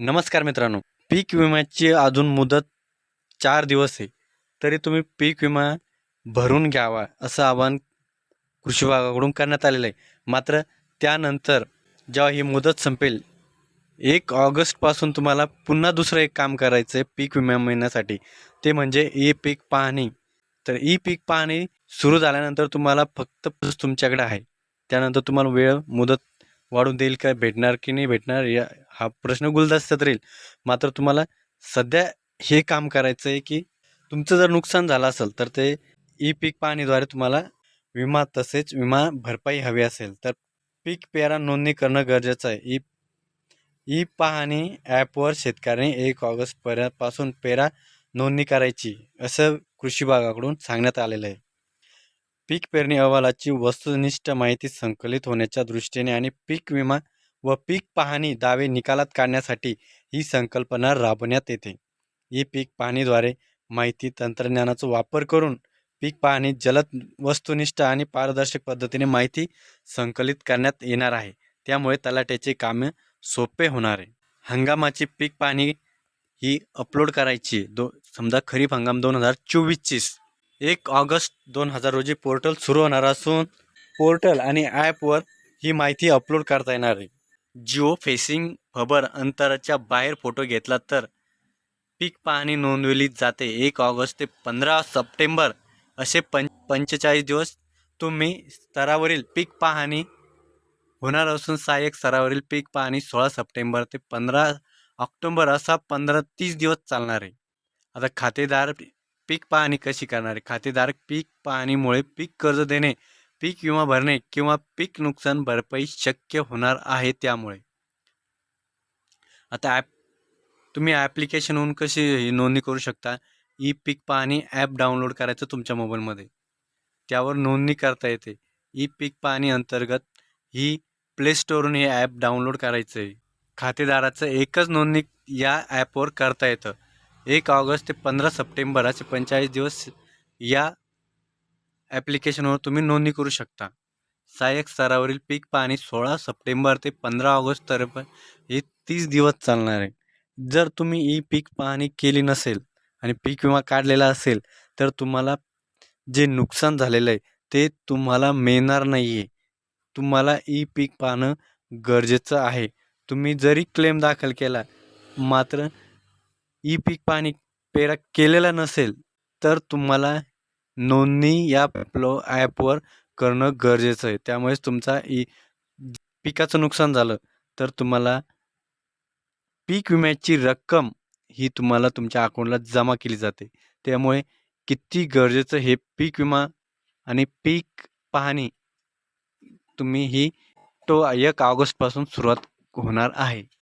नमस्कार मित्रांनो. पीक विम्याची अजून मुदत चार दिवस आहे. तरी तुम्ही पीक विमा भरून घ्यावा असं आवाहन कृषी विभागाकडून करण्यात आलेलं आहे. मात्र त्यानंतर जेव्हा ही मुदत संपेल एक ऑगस्टपासून तुम्हाला पुन्हा दुसरं एक काम करायचं आहे पीक विमा मिळण्यासाठी ते म्हणजे ई पीक पाहणी. तर ई पीक पाहणी सुरू झाल्यानंतर तुम्हाला फक्त तुमच्याकडे आहे. त्यानंतर तुम्हाला वेळ मुदत वाढून देईल काय? भेटणार की नाही भेटणार? या हा प्रश्न गुलदस्त्यात राहील. मात्र तुम्हाला सध्या हे काम करायचं आहे की तुमचं जर नुकसान झालं असेल तर ते ई पीक पाहणीद्वारे तुम्हाला विमा तसेच विमा भरपाई हवी असेल. तर पीक पेरा नोंदणी करणं गरजेचं आहे. ई ई पाहणी ॲपवर शेतकऱ्यांनी एक ऑगस्ट ऑगस्टपर्यंतपासून पेरा नोंदणी करायची असं कृषी विभागाकडून सांगण्यात आलेलं आहे. पीक पेरणी अहवालाची वस्तुनिष्ठ माहिती संकलित होण्याच्या दृष्टीने आणि पीक विमा व पीक पाहणी दावे निकालात काढण्यासाठी ही संकल्पना राबवण्यात येते. ही पीक पाहणीद्वारे माहिती तंत्रज्ञानाचा वापर करून पीक पाहणी जलद वस्तुनिष्ठ आणि पारदर्शक पद्धतीने माहिती संकलित करण्यात येणार आहे. त्यामुळे तलाट्याचे कामे सोपे होणार आहे. हंगामाची पीक पाहणी ही अपलोड करायची. दो समजा खरीप हंगाम दोन हजार चोवीसचीच एक ऑगस्ट दोन हजार रोजी पोर्टल सुरू होणार असून पोर्टल आणि ॲपवर ही माहिती अपलोड करता येणार आहे. जिओ फेसिंग हबर अंतराच्या बाहेर फोटो घेतला तर पीक पाहणी नोंदवली जाते. एक ऑगस्ट ते पंधरा सप्टेंबर असे पं पंचेचाळीस दिवस तुम्ही स्तरावरील पीक पाहणी होणार असून सहाय्यक स्तरावरील पीक पाहणी सोळा सप्टेंबर ते पंधरा ऑक्टोंबर असा पंधरा तीस दिवस चालणार आहे. आता खातेदार पीक पाहणी कशी करणार? आहे खातेदार पीक पाहणीमुळे पीक कर्ज देणे पीक विमा भरणे किंवा पीक नुकसान भरपाई शक्य होणार आहे त्यामुळे. आता ॲप तुम्ही ॲप्लिकेशनहून कशी ही नोंदणी करू शकता? ई पीक पाहणी ॲप डाउनलोड करायचं तुमच्या मोबाईलमध्ये. त्यावर नोंदणी करता येते. ई पीक पाहणी अंतर्गत ही प्लेस्टोरून हे ॲप डाउनलोड करायचं आहे खातेदाराचं एकच नोंदणी या ॲपवर करता येतं. एक ऑगस्ट ते पंधरा सप्टेंबर असे पंचेचाळीस दिवस या ॲप्लिकेशनवर तुम्ही नोंदणी करू शकता. सहाय्यक स्तरावरील पीक पाहणी सोळा सप्टेंबर ते पंधरा ऑगस्ट तर हे तीस दिवस चालणार आहे. जर तुम्ही ई पीक पाहणी केली नसेल आणि पीक विमा काढलेला असेल तर तुम्हाला जे नुकसान झालेलं आहे ते तुम्हाला मिळणार नाही आहे तुम्हाला ई पीक पाहणं गरजेचं आहे. तुम्ही जरी क्लेम दाखल केला मात्र ई पीक पाहणी पेरा केलेला नसेल तर तुम्हाला नोंदणी या प्लो ॲपवर करणं गरजेचं आहे. त्यामुळेच तुमचा ई पिकाचं नुकसान झालं तर तुम्हाला पीक विम्याची रक्कम ही तुम्हाला तुमच्या अकाउंटला जमा केली जाते. त्यामुळे किती गरजेचं हे पीक विमा आणि पीक पाहणी तुम्ही ही तो एक ऑगस्टपासून सुरुवात होणार आहे.